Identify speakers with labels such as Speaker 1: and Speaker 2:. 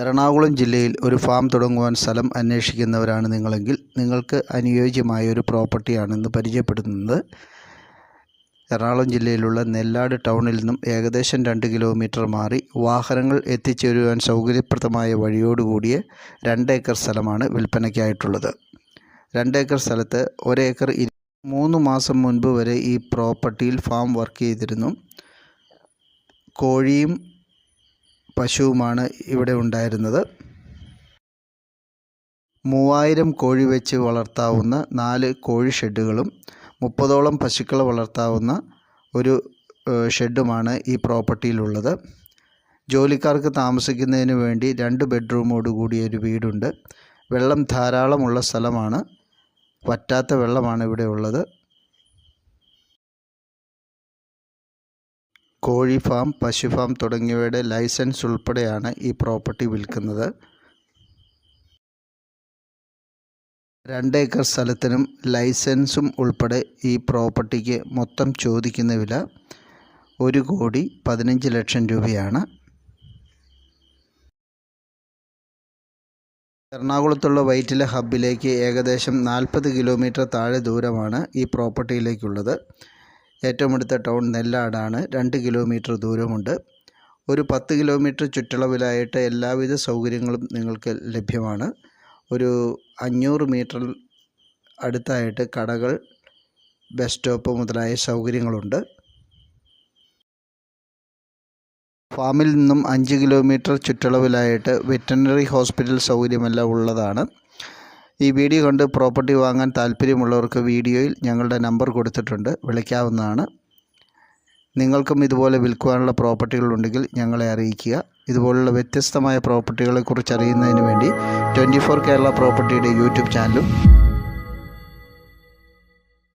Speaker 1: എറണാകുളം ജില്ലയിൽ ഒരു ഫാം തുടങ്ങുവാൻ സ്ഥലം അന്വേഷിക്കുന്നവരാണ് നിങ്ങളെങ്കിൽ നിങ്ങൾക്ക് അനുയോജ്യമായ ഒരു പ്രോപ്പർട്ടിയാണ് ഇന്ന് പരിചയപ്പെടുത്തുന്നത്. എറണാകുളം ജില്ലയിലുള്ള നെല്ലാട് ടൗണിൽ നിന്നും ഏകദേശം രണ്ട് കിലോമീറ്റർ മാറി വാഹനങ്ങൾ എത്തിച്ചേരുവാൻ സൗകര്യപ്രദമായ വഴിയോടുകൂടിയ രണ്ട് ഏക്കർ സ്ഥലമാണ് വിൽപ്പനയ്ക്കായിട്ടുള്ളത്. രണ്ട് ഏക്കർ സ്ഥലത്ത് ഒരേക്കർ മൂന്ന് മാസം മുൻപ് വരെ ഈ പ്രോപ്പർട്ടിയിൽ ഫാം വർക്ക് ചെയ്തിരുന്നു. കോഴിയും പശുവുമാണ് ഇവിടെ ഉണ്ടായിരുന്നത്. മൂവായിരം കോഴി വെച്ച് വളർത്താവുന്ന നാല് കോഴി ഷെഡുകളും മുപ്പതോളം പശുക്കളെ വളർത്താവുന്ന ഒരു ഷെഡുമാണ് ഈ പ്രോപ്പർട്ടിയിലുള്ളത്. ജോലിക്കാർക്ക് താമസിക്കുന്നതിന് വേണ്ടി രണ്ട് ബെഡ്റൂമോട് കൂടിയ ഒരു വീടുണ്ട്. വെള്ളം ധാരാളമുള്ള സ്ഥലമാണ്. വറ്റാത്ത വെള്ളമാണ് ഇവിടെ ഉള്ളത്. കോഴി ഫാം പശു ഫാം തുടങ്ങിയവയുടെ ലൈസൻസ് ഉൾപ്പെടെയാണ് ഈ പ്രോപ്പർട്ടി വിൽക്കുന്നത്. രണ്ട് ഏക്കർ സ്ഥലത്തിനും ലൈസൻസും ഉൾപ്പെടെ ഈ പ്രോപ്പർട്ടിക്ക് മൊത്തം ചോദിക്കുന്ന വില ഒരു കോടി പതിനഞ്ച് ലക്ഷം രൂപയാണ്. എറണാകുളത്തുള്ള വൈറ്റില ഹബ്ബിലേക്ക് ഏകദേശം നാൽപ്പത് കിലോമീറ്റർ താഴെ ദൂരമാണ് ഈ പ്രോപ്പർട്ടിയിലേക്കുള്ളത്. ഏറ്റവും അടുത്ത ടൗൺ നെല്ലാടാണ്. രണ്ട് കിലോമീറ്റർ ദൂരമുണ്ട്. ഒരു പത്ത് കിലോമീറ്റർ ചുറ്റളവിലായിട്ട് എല്ലാവിധ സൗകര്യങ്ങളും നിങ്ങൾക്ക് ലഭ്യമാണ്. ഒരു അഞ്ഞൂറ് മീറ്റർ അടുത്തായിട്ട് കടകൾ ബസ് സ്റ്റോപ്പ് മുതലായ സൗകര്യങ്ങളുണ്ട്. ഫാമിൽ നിന്നും അഞ്ച് കിലോമീറ്റർ ചുറ്റളവിലായിട്ട് വെറ്ററിനറി ഹോസ്പിറ്റൽ സൗകര്യമെല്ലാം ഉള്ളതാണ്. ഈ വീഡിയോ കണ്ട് പ്രോപ്പർട്ടി വാങ്ങാൻ താല്പര്യമുള്ളവർക്ക് വീഡിയോയിൽ ഞങ്ങളുടെ നമ്പർ കൊടുത്തിട്ടുണ്ട്. വിളിക്കാവുന്നതാണ്. നിങ്ങൾക്കും ഇതുപോലെ വിൽക്കുവാനുള്ള പ്രോപ്പർട്ടികളുണ്ടെങ്കിൽ ഞങ്ങളെ അറിയിക്കുക. ഇതുപോലുള്ള വ്യത്യസ്തമായ പ്രോപ്പർട്ടികളെക്കുറിച്ച് അറിയുന്നതിന് വേണ്ടി ട്വന്റി കേരള പ്രോപ്പർട്ടിയുടെ യൂട്യൂബ് ചാനലും